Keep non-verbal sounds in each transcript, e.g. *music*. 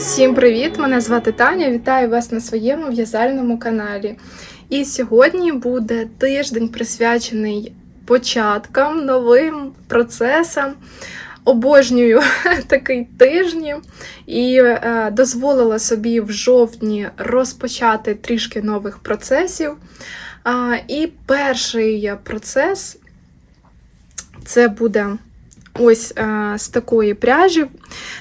Всім привіт! Мене звати Таня. Вітаю вас на своєму в'язальному каналі. І сьогодні буде тиждень присвячений початкам, новим процесам. Обожнюю *laughs* такий тижні і е, дозволила собі в жовтні розпочати трішки нових процесів. А, і перший процес це буде ось е, з такої пряжі.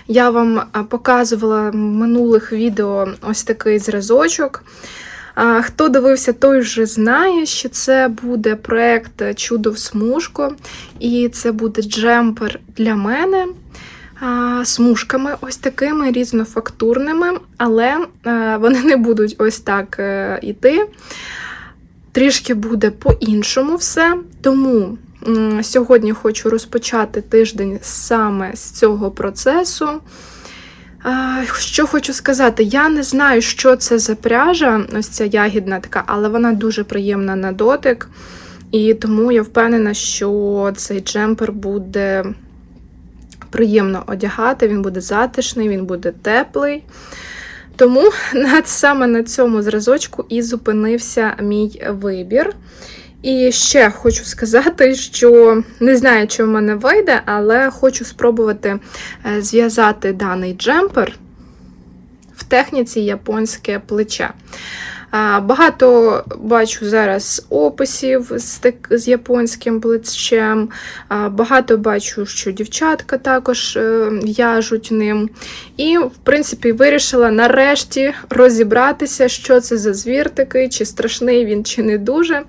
Я вам е, показувала в минулих відео ось такий зразочок. А, Хто дивився, той вже знає, що це буде проект Чудо в смужку, і це буде джемпер для мене. Смужками ось такими різнофактурними, але е, вони не будуть ось так е, іти. Трішки буде по-іншому все. Тому сьогодні хочу розпочати тиждень саме з цього процесу. Що хочу сказати, я не знаю, що це за пряжа, ось ця ягідна така, але вона дуже приємна на дотик. І тому я впевнена, що цей джемпер буде приємно одягати, він буде затишний, він буде теплий. Тому *laughs* саме на цьому зразочку і зупинився мій вибір. І ще хочу сказати, що не знаю, чи в мене вийде, але хочу спробувати е, зв'язати даний джемпер в техніці японське плече. Багато бачу зараз описів з японським плечем. Багато бачу, що дівчатка також е, в'яжуть ним. І, в принципі, вирішила нарешті розібратися, що це за звір такий, чи страшний він, чи не дуже.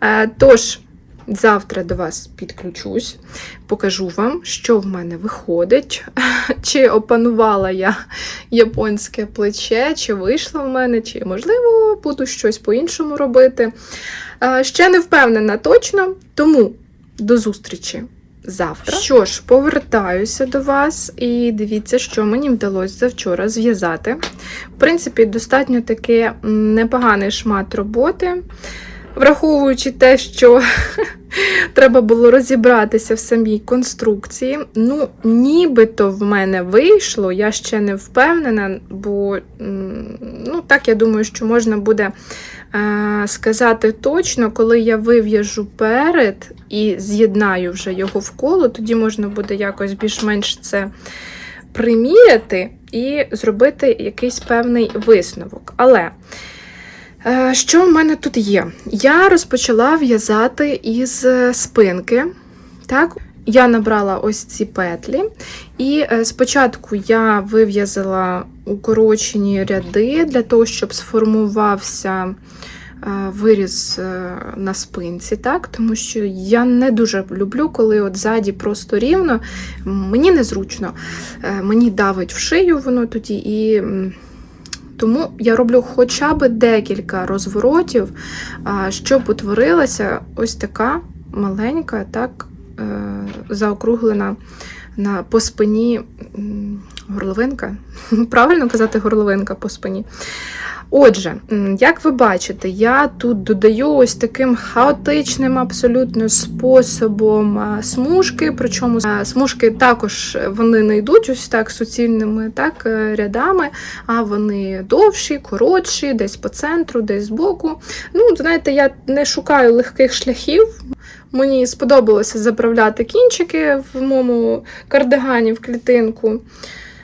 Е, Тож. Завтра до вас підключусь, покажу вам, що в мене виходить, *laughs* чи опанувала я японське плече, чи вийшло в мене, чи, можливо, буду щось по-іншому робити. Ще не впевнена точно, тому до зустрічі завтра. Що ж, повертаюся до вас і дивіться, що мені вдалося завчора зв'язати. В принципі, достатньо таки непоганий шмат роботи. Враховуючи те, що *laughs* треба було розібратися в самій конструкції. Ну, нібито в мене вийшло, я ще не впевнена, бо ну, так я думаю, що можна буде е, сказати точно, коли я вив'яжу перед і з'єднаю вже його в коло, тоді можна буде якось більш-менш це приміряти і зробити якийсь певний висновок. Але. Е, Що в мене тут є? Я розпочала в'язати із е, спинки. Так? Я набрала ось ці петлі, і е, спочатку я вив'язала укорочені ряди для того, щоб сформувався виріз на спинці, так? тому що я не дуже люблю, коли от ззаді просто рівно, мені незручно, мені давить в шию воно тоді і. Тому я роблю хоча б декілька розворотів, щоб утворилася ось така маленька, так, е, заокруглена на, по спині горловинка. *laughs* Правильно казати горловинка по спині. Отже, як ви бачите, я тут додаю ось таким хаотичним абсолютно способом смужки, причому смужки також вони не йдуть ось так суцільними так, е, рядами, а вони довші, коротші, десь по центру, десь збоку. Ну, знаєте, я не шукаю легких шляхів. Мені сподобалося заправляти кінчики в моєму кардигані в клітинку.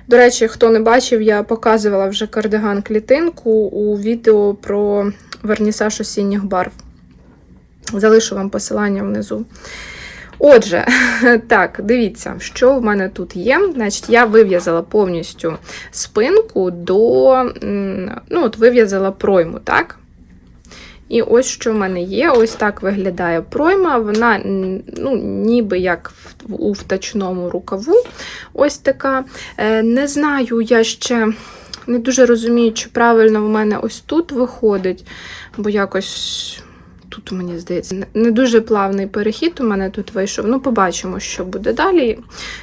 До речі, хто не бачив, я показувала вже кардиган клітинку у відео про вернісаж осінніх барв. Залишу вам посилання внизу. Отже, *laughs* так, дивіться, що в мене тут є. Значить, Я вив'язала повністю спинку до, ну, от вив'язала пройму, так? І ось що в мене є. Ось так виглядає пройма. Вона ну, ніби як у втачному рукаву. Ось така. Е, не знаю, я ще не дуже розумію, чи правильно в мене ось тут виходить, бо якось. Тут, мені здається, не дуже плавний перехід у мене тут вийшов. Ну, побачимо, що буде далі.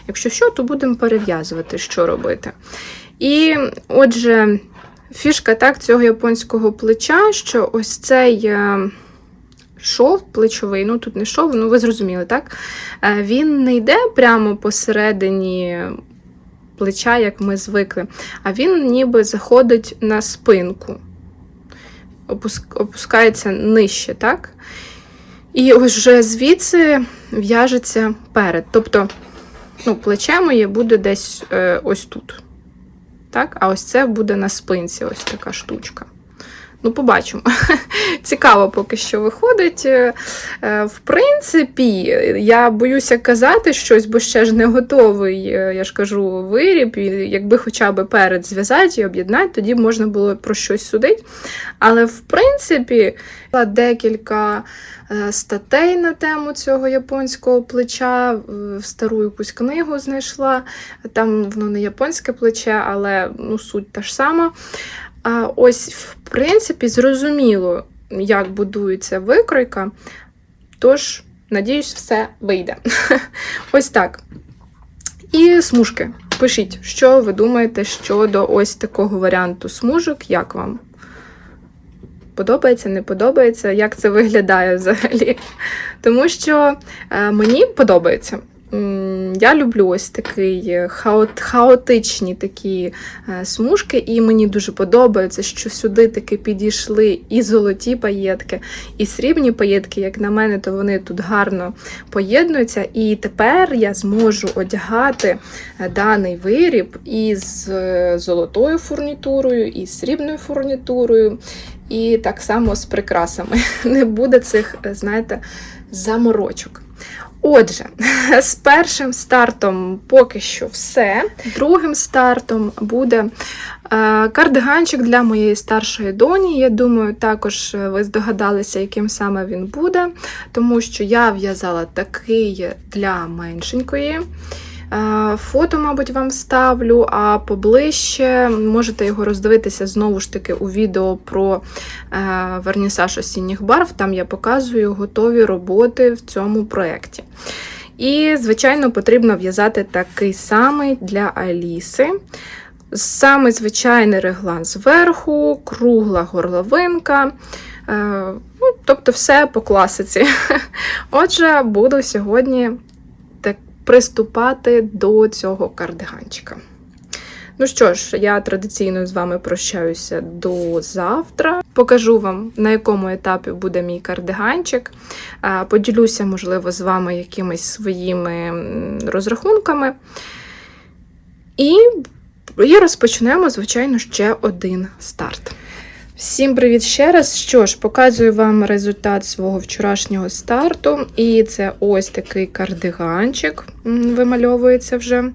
Якщо що, то будемо перев'язувати, що робити. І отже, Фішка так, цього японського плеча, що ось цей е, шов плечовий, ну тут не шов, ну ви зрозуміли, так? Е, він не йде прямо посередині плеча, як ми звикли. А він ніби заходить на спинку, опуск- опускається нижче, так? І вже звідси в'яжеться перед. Тобто, ну, плече моє буде десь е, ось тут. Так? А ось це буде на спинці, ось така штучка. Ну, побачимо. *laughs* Цікаво поки що виходить. Е, е, В принципі, я боюся казати щось, бо ще ж не готовий, е, я ж кажу, виріб. І якби хоча б перед зв'язати і об'єднати, тоді можна було про щось судити. Але в принципі, декілька статей на тему цього японського плеча, стару якусь книгу знайшла. Там воно не японське плече, але ну, суть та ж сама. А ось, в принципі, зрозуміло, як будується викройка. Тож, надіюсь, все вийде. *laughs* Ось так. І смужки. Пишіть, що ви думаєте щодо ось такого варіанту смужок, як вам? Подобається, не подобається, як це виглядає взагалі. Тому що е, мені подобається. Я люблю ось такий е, хаот, хаотичні такі е, смужки, і мені дуже подобається, що сюди таки підійшли і золоті паєтки, і срібні паєтки. Як на мене, то вони тут гарно поєднуються. І тепер я зможу одягати е, даний виріб із золотою фурнітурою, і срібною фурнітурою, і так само з прикрасами. *laughs* Не буде цих, знаєте, заморочок. Отже, *laughs* з першим стартом поки що все. Другим стартом буде е, кардиганчик для моєї старшої доні. Я думаю, також е, ви здогадалися, яким саме він буде, тому що я в'язала такий для меншенької. Е, Фото, мабуть, вам ставлю, а поближче можете його роздивитися знову ж таки у відео про е, вернісаж осінніх барв. Там я показую готові роботи в цьому проєкті. І, звичайно, потрібно в'язати такий самий для Аліси. Саме звичайний реглан зверху, кругла горловинка. Е, ну, тобто все по класиці. *laughs* Отже, буду сьогодні приступати до цього кардиганчика. Ну що ж, я традиційно з вами прощаюся до завтра. Покажу вам, на якому етапі буде мій кардиганчик. Поділюся, можливо, з вами якимись своїми розрахунками. І, розпочнемо, звичайно, ще один старт. Всім привіт ще раз. Що ж, показую вам результат свого вчорашнього старту. І це ось такий кардиганчик вимальовується вже.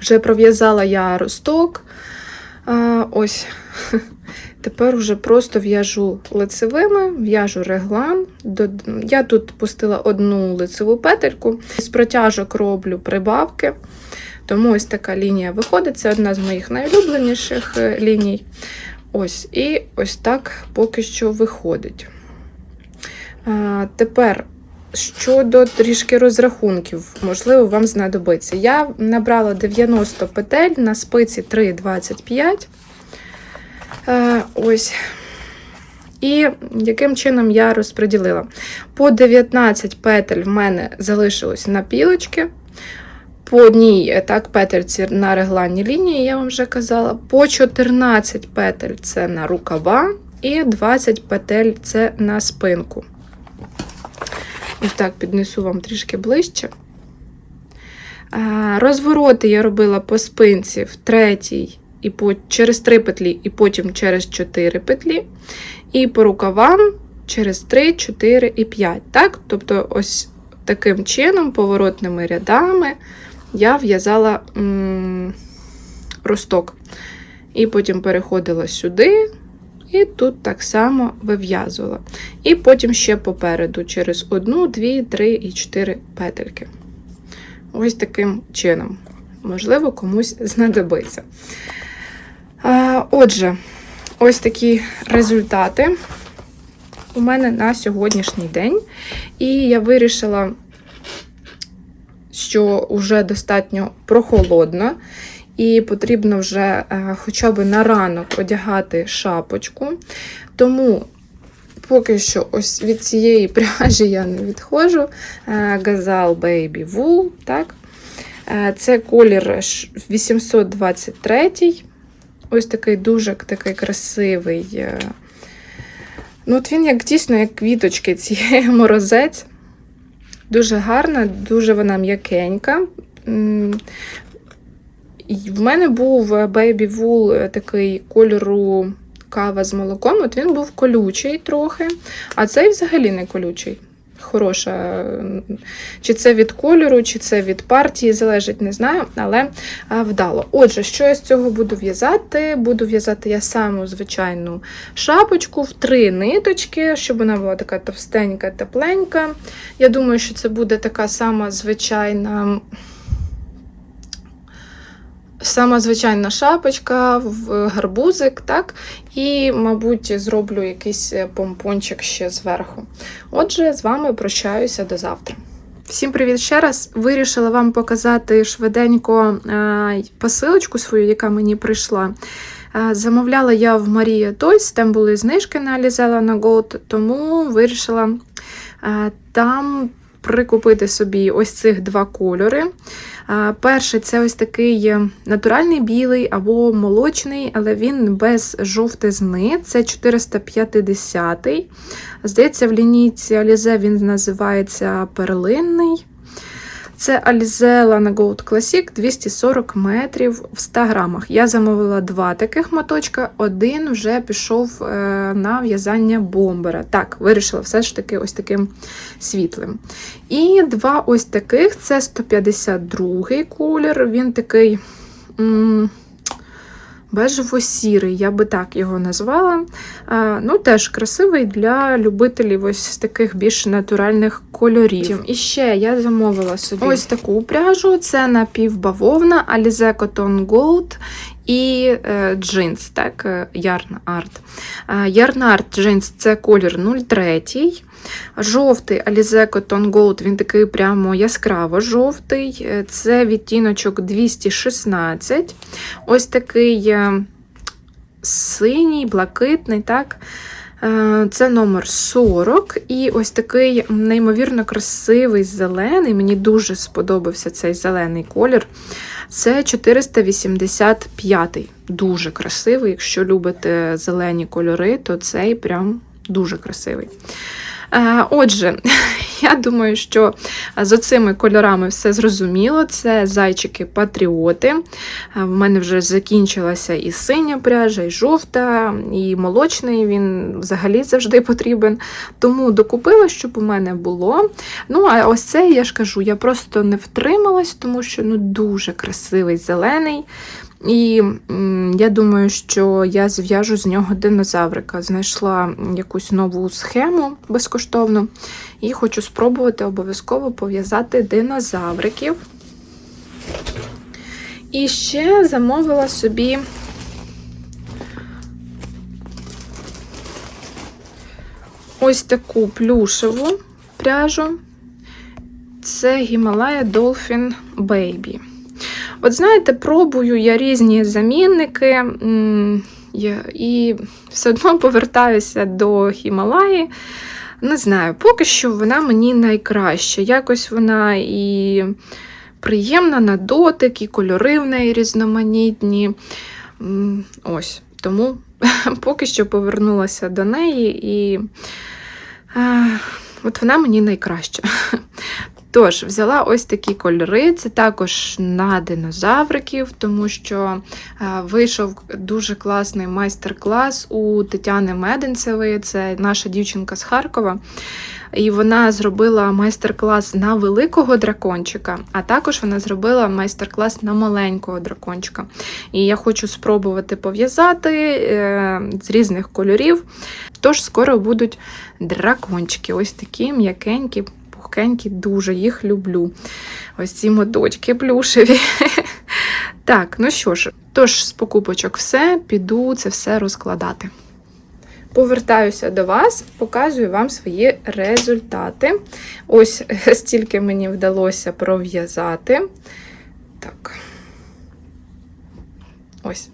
Вже пров'язала я росток. Ось. *laughs* Тепер вже просто в'яжу лицевими, в'яжу реглан. Я тут пустила одну лицеву петельку. З протяжок роблю прибавки. Тому ось така лінія виходить. Це одна з моїх найулюбленіших е, ліній. Ось, і ось так поки що виходить. А, тепер щодо трішки розрахунків, можливо, вам знадобиться. Я набрала 90 петель на спиці 3,25. Е, ось. І яким чином я розподілила? По 19 петель в мене залишилось на пілочки. По одній так, петельці на регланній лінії, я вам вже казала. По 14 петель це на рукава, і 20 петель це на спинку. Ось так піднесу вам трішки ближче. Розвороти я робила по спинці в третій і по, через 3 петлі, і потім через 4 петлі. І по рукавам через 3, 4 і 5. Так? Тобто, ось таким чином, поворотними рядами, я в'язала росток. І потім переходила сюди, і тут так само вив'язувала. І потім ще попереду через одну, дві, три і чотири петельки. Ось таким чином. Можливо, комусь знадобиться. Отже, ось такі результати у мене на сьогоднішній день. І я вирішила, що вже достатньо прохолодно, і потрібно вже е, хоча б на ранок одягати шапочку. Тому поки що ось від цієї *laughs* пряжі я не відходжу. Е, Gazal Baby Wool, так? Е, Це колір ш- 823. Ось такий дуже такий красивий. Ну, от він як дійсно як квіточки, ці *laughs* морозець. Дуже гарна, дуже вона м'якенька. В мене був е, Baby Wool е, такий кольору кава з молоком. От він був колючий трохи, а цей взагалі не колючий. Хороша. Чи це від кольору, чи це від партії, залежить, не знаю, але вдало. Отже, що я з цього буду в'язати? Буду в'язати я саму звичайну шапочку в три ниточки, щоб вона була така товстенька, тепленька. Я думаю, що це буде така сама звичайна. Сама звичайна шапочка, гарбузик, так? І, мабуть, зроблю якийсь помпончик ще зверху. Отже, з вами прощаюся до завтра. Всім привіт ще раз. Вирішила вам показати швиденько е, посилочку свою, яка мені прийшла. Е, Замовляла я в Марія Тойс, там були знижки на Лізела на Gold, тому вирішила е, там прикупити собі ось цих два кольори. Е, Перший це ось такий е, натуральний білий або молочний, але він без жовтизни. Це 450 Здається, в лінійці Алізе він називається перлинний. Це Alize Lana Gold Classic 240 метрів в 100 грамах. Я замовила два таких моточка, один вже пішов е, на в'язання бомбера. Так, вирішила все ж таки ось таким світлим. І два ось таких це 152 колір. Він такий. м, Бежево-сірий, я би так його назвала. Ну, теж красивий для любителів ось таких більш натуральних кольорів. І ще я замовила собі ось таку пряжу: це напівбавовна Alize Cotton Gold і е, джинс, так, е, Yarn Art. Е, Yarn Art джинс це колір 03. Жовтий Alize Cotton Gold, він такий прямо яскраво жовтий. Е, Це відтіночок 216. Ось такий е, синій, блакитний, так. Е, Це номер 40. І ось такий неймовірно красивий зелений. Мені дуже сподобався цей зелений колір. Це 485. Дуже красивий. Якщо любите зелені кольори, то цей прям дуже красивий. Е, Отже, *laughs* я думаю, що з оцими кольорами все зрозуміло. Це зайчики-патріоти. Е, В мене вже закінчилася і синя пряжа, і жовта, і молочний. Він взагалі завжди потрібен. Тому докупила, щоб у мене було. Ну, а ось цей, я ж кажу, я просто не втрималась, тому що ну, дуже красивий зелений. І я думаю, що я зв'яжу з нього динозаврика. Знайшла якусь нову схему безкоштовну і хочу спробувати обов'язково пов'язати динозавриків. І ще замовила собі ось таку плюшеву пряжу. Це Himalaya Dolphin Baby. От знаєте, пробую я різні замінники, і все одно повертаюся до Хімалаї. Не знаю, поки що вона мені найкраща. Якось вона і приємна на дотик, і кольори в неї різноманітні. Ось. Тому *laughs* поки що повернулася до неї, і е, от вона мені найкраща. Тож, взяла ось такі кольори. Це також на динозавриків, тому що е, вийшов дуже класний майстер-клас у Тетяни Меденцевої, це наша дівчинка з Харкова. І вона зробила майстер-клас на великого дракончика, а також вона зробила майстер-клас на маленького дракончика. І я хочу спробувати пов'язати е, з різних кольорів. Тож скоро будуть дракончики, ось такі м'якенькі, пухкенькі, дуже їх люблю. Ось ці моточки плюшеві. *laughs* Так, ну що ж, тож з покупочок все, піду це все розкладати. Повертаюся до вас, показую вам свої результати. Ось *laughs* стільки мені вдалося пров'язати. Так. Ось.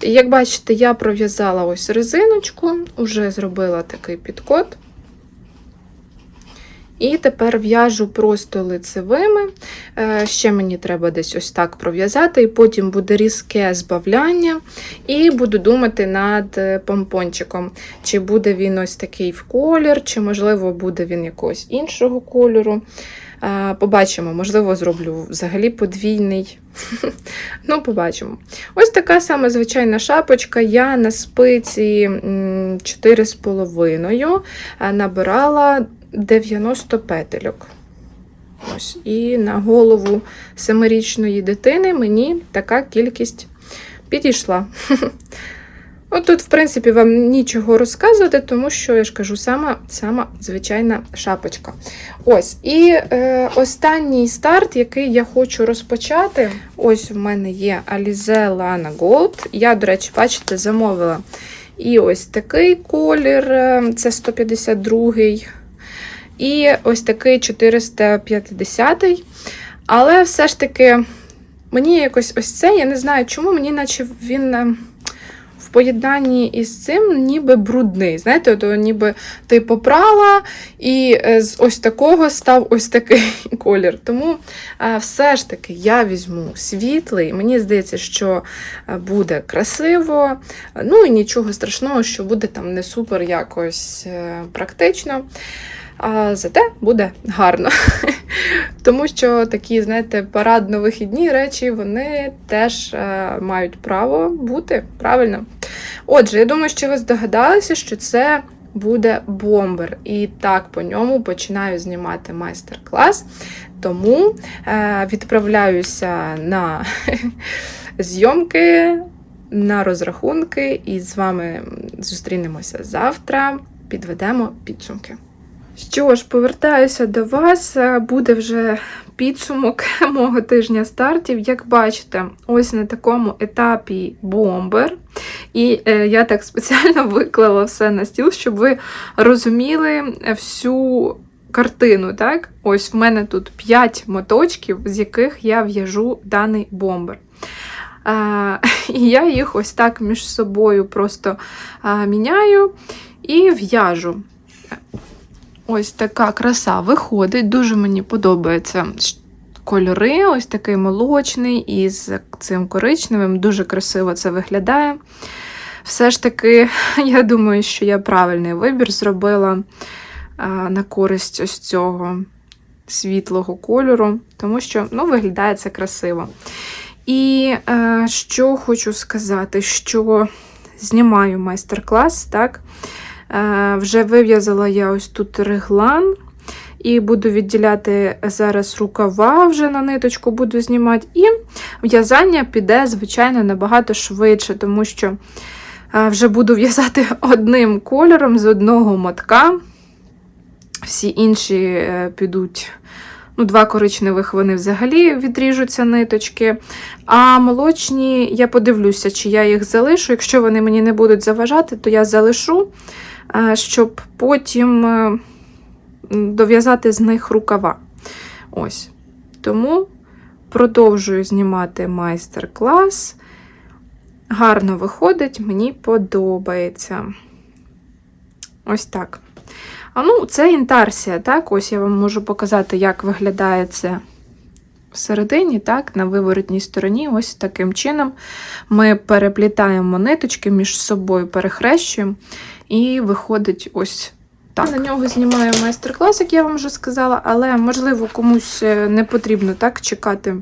Як бачите, я пров'язала ось резиночку, вже зробила такий підкот. І тепер в'яжу просто лицевими. Е, Ще мені треба десь ось так пров'язати, і потім буде різке збавляння. І буду думати над е, помпончиком, чи буде він ось такий в колір, чи, можливо, буде він якогось іншого кольору. Е, Побачимо, можливо, зроблю взагалі подвійний. *laughs* Ну, побачимо. Ось така сама звичайна шапочка. Я на спиці 4,5 е, набирала 90 петельок. Ось. І на голову семирічної дитини мені така кількість підійшла. *laughs* От тут, в принципі, вам нічого розказувати, тому що, я ж кажу, сама, сама звичайна шапочка. Ось. І е, останній старт, який я хочу розпочати. Ось в мене є Alize Lana Gold. Я, до речі, бачите, замовила. І ось такий колір, е, це 152-й. І ось такий 450-й. Але все ж таки, мені якось ось це, я не знаю чому, мені наче він е, в поєднанні із цим ніби брудний. Знаєте, то ніби ти попрала, і е, з ось такого став ось такий *laughs* колір. Тому е, все ж таки я візьму світлий. Мені здається, що буде красиво. Ну і нічого страшного, що буде там не супер якось практично. А зате буде гарно. *laughs* Тому що такі, знаєте, парадно-вихідні речі, вони теж е, мають право бути правильно. Отже, я думаю, що ви здогадалися, що це буде бомбер. І так по ньому починаю знімати майстер-клас. Тому е, відправляюся на *laughs* зйомки, на розрахунки, і з вами зустрінемося завтра. Підведемо підсумки. Що ж, повертаюся до вас. Е, Буде вже підсумок *laughs* мого тижня стартів. Як бачите, ось на такому етапі бомбер. І е, я так спеціально *laughs* виклала все на стіл, щоб ви розуміли всю картину. Так? Ось в мене тут 5 моточків, з яких я в'яжу даний бомбер. Е, *laughs* і я їх ось так між собою просто е, міняю і в'яжу. Ось така краса виходить. Дуже мені подобаються кольори, ось такий молочний із цим коричневим. Дуже красиво це виглядає. Все ж таки, *laughs* я думаю, що я правильний вибір зробила на користь ось цього світлого кольору, тому що ну, виглядає це красиво. І е, що хочу сказати, що знімаю майстер-клас, так? Е, Вже вив'язала я ось тут реглан. І буду відділяти зараз рукава, вже на ниточку буду знімати. І в'язання піде, звичайно, набагато швидше, тому що е, вже буду в'язати *laughs* одним кольором з одного мотка. Всі інші е, підуть. Ну, Два коричневих вони взагалі відріжуться ниточки. А молочні, я подивлюся, чи я їх залишу. Якщо вони мені не будуть заважати, то я залишу, щоб потім дов'язати з них рукава. Ось. Тому продовжую знімати майстер-клас. Гарно виходить, мені подобається. Ось так. А ну, це інтарсія, так? Ось я вам можу показати, як виглядає це всередині, так, на виворотній стороні. Ось таким чином ми переплітаємо ниточки між собою, перехрещуємо, і виходить ось так. На нього знімаю майстер-клас, як я вам вже сказала, але, можливо, комусь е, не потрібно так чекати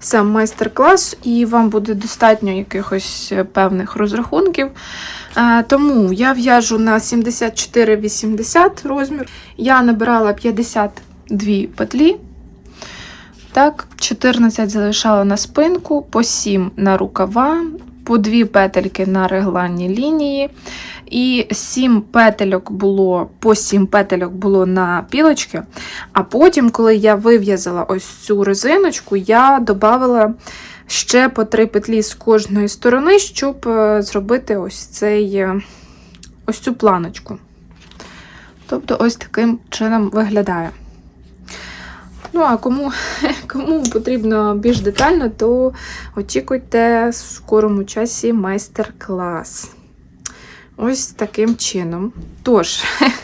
сам майстер-клас, і вам буде достатньо якихось е, певних розрахунків. Е, тому я в'яжу на 74-80 розмір. Я набирала 52 петлі. Так, 14 залишала на спинку, по 7 на рукава, по 2 петельки на регланні лінії. І 7 петельок було, по 7 петельок було на пілочки. А потім, коли я вив'язала ось цю резиночку, я додала ще по 3 петлі з кожної сторони, щоб е, зробити ось цей, е, ось цю планочку. Тобто, ось таким чином виглядає. Ну, а кому *laughs* кому потрібно більш детально, то очікуйте в скорому часі майстер-клас. Ось таким чином. Тож, *laughs*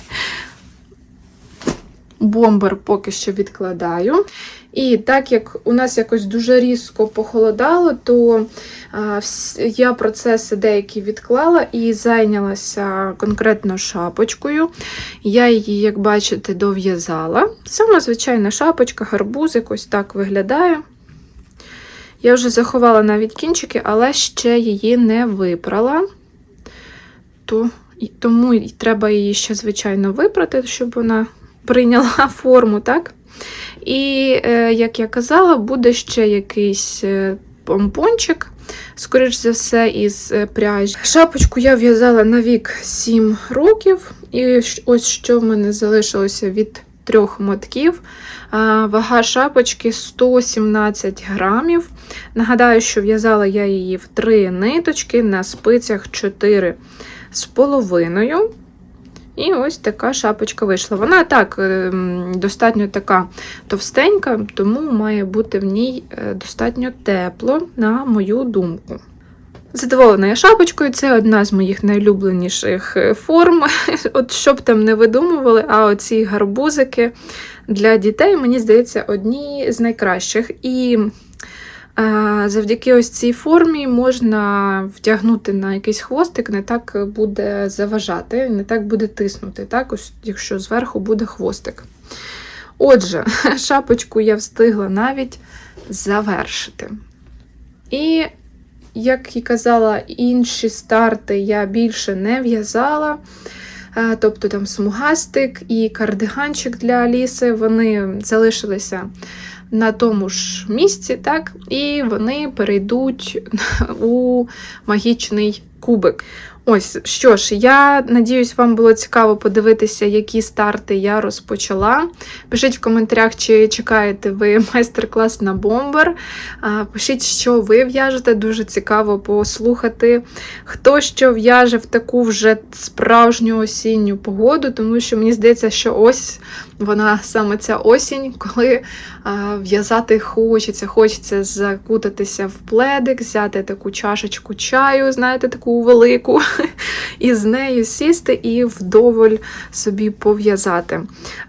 бомбер поки що відкладаю. І так як у нас якось дуже різко похолодало, то я процеси деякі відклала і зайнялася конкретно шапочкою. Я її, як бачите, дов'язала. Сама звичайна шапочка, гарбузик, ось так виглядає. Я вже заховала навіть кінчики, але ще її не випрала. То, тому треба її ще, звичайно, випрати, щоб вона прийняла *laughs* форму, так? І, е, як я казала, буде ще якийсь е, помпончик, скоріш за все, із е, пряжі. Шапочку я в'язала на вік 7 років, і ось що в мене залишилося від трьох мотків. Вага шапочки 117 грамів. Нагадаю, що в'язала я її в три ниточки на спицях 4 з половиною. І ось така шапочка вийшла. Вона так ем, достатньо така товстенька, тому має бути в ній е, достатньо тепло, на мою думку. Задоволена я шапочкою, це одна з моїх найулюбленіших е, форм. *laughs* От що б там не видумували, а оці гарбузики для дітей, мені здається, одні з найкращих. І е, завдяки ось цій формі можна вдягнути на якийсь хвостик, не так буде заважати, не так буде тиснути, так? Ось, якщо зверху буде хвостик. Отже, *laughs* шапочку я встигла навіть завершити. І, як і казала, інші старти я більше не в'язала. Тобто там смугастик і кардиганчик для Аліси, вони залишилися на тому ж місці, так? І вони перейдуть *laughs* у магічний кубик. Ось що ж, я надіюсь, вам було цікаво подивитися, які старти я розпочала. Пишіть в коментарях, чи чекаєте ви *laughs* майстер-клас на бомбер. Пишіть, що ви в'яжете, дуже цікаво послухати, хто що в'яже в таку вже справжню осінню погоду, тому що мені здається, що ось вона саме ця осінь, коли в'язати хочеться, хочеться закутатися в пледик, взяти таку чашечку чаю, знаєте, таку велику, *laughs* і з нею сісти і вдоволь собі пов'язати.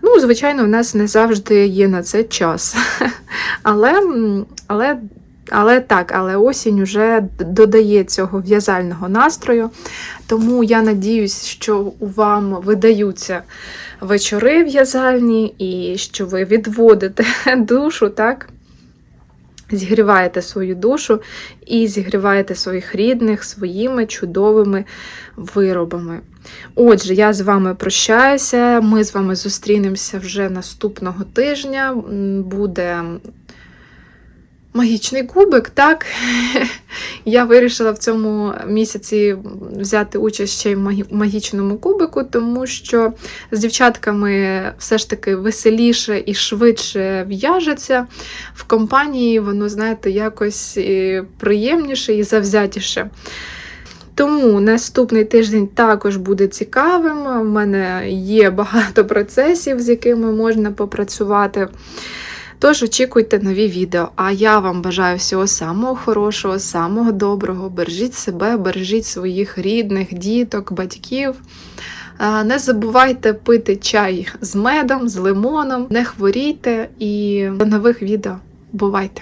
Ну, звичайно, в нас не завжди є на це час. *laughs* Але, але, але так, але осінь вже додає цього в'язального настрою. Тому я надіюсь, що вам видаються вечори в'язальні і що ви відводите *laughs* душу, так? Зігріваєте свою душу і зігріваєте своїх рідних своїми чудовими виробами. Отже, я з вами прощаюся. Ми з вами зустрінемося вже наступного тижня. Буде магічний кубик, так? Я вирішила в цьому місяці взяти участь ще й в магічному кубику, тому що з дівчатками все ж таки веселіше і швидше в'яжеться. В компанії воно, знаєте, якось і приємніше і завзятіше. Тому наступний тиждень також буде цікавим. У мене є багато процесів, з якими можна попрацювати. Тож очікуйте нові відео. А я вам бажаю всього самого хорошого, самого доброго. Бережіть себе, бережіть своїх рідних, діток, батьків. Не забувайте пити чай з медом, з лимоном, не хворійте і до нових відео. Бувайте!